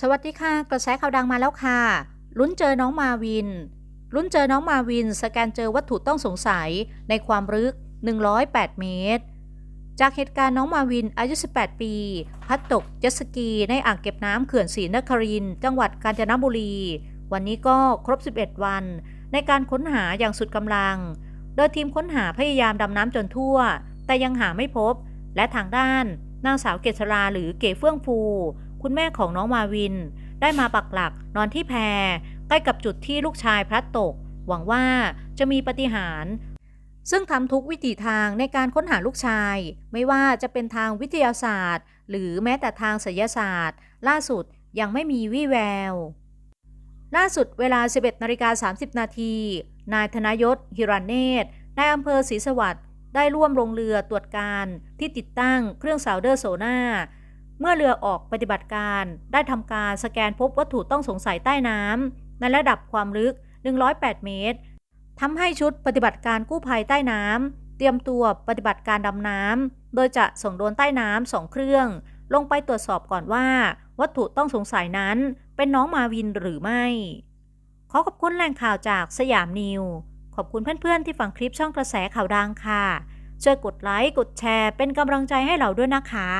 สวัสดีค่ะกระแสข่าวดังมาแล้วค่ะ ลุ้นเจอน้องมาวิน ลุ้นเจอน้องมาวิน สแกนเจอวัตถุต้องสงสัยในความลึก 108 เมตร จากเหตุการณ์น้องมาวินอายุ 18 ปี พัดตกเจ็ตสกี ในอ่างเก็บน้ำเขื่อนศรีนครินจังหวัดกาญจนบุรี วันนี้ก็ครบ 11 วัน ในการค้นหาอย่างสุดกำลัง โดยทีมค้นหาพยายามดำน้ำจนทั่ว แต่ยังหาไม่พบ และทางด้านนางสาวเกษราหรือเก๋เฟื่องฟู คุณแม่ของน้องมาวิน ได้มาปักหลักนอนที่แพใกล้กับจุดที่ลูกชายพลัดตก หวังว่าจะมีปฏิหาร ซึ่งทำทุกวิถีทางในการค้นหาลูกชาย ไม่ว่าจะเป็นทางวิทยาศาสตร์ หรือแม้แต่ทางศิลศาสตร์ ล่าสุดยังไม่มีวี่แวว ล่าสุดเวลา 11นาฬิกา30 นาที นายธนยศหิรันเนตนายอำเภอศรีสวัสดิ์ได้ร่วมลงเรือตรวจการที่ติดตั้งเครื่องซาวเดอร์โซน่า เมื่อเรือออกปฏิบัติการ ได้ทำการสแกนพบวัตถุต้องสงสัยใต้น้ำในระดับความลึก 108 เมตรทำให้ชุดปฏิบัติการกู้ภัยใต้น้ำเตรียมตัวปฏิบัติการดำน้ำโดยจะส่งโดรนใต้น้ำสองเครื่อง ลงไปตรวจสอบก่อนว่า วัตถุต้องสงสัยนั้นเป็นน้องมาวินหรือไม่ ขอขอบคุณแหล่งข่าวจากสยามนิว ขอบคุณเพื่อนๆที่ฟังคลิปช่องกระแสข่าวดังค่ะช่วยกดไลค์กดแชร์เป็นกำลังใจให้เราด้วยนะคะ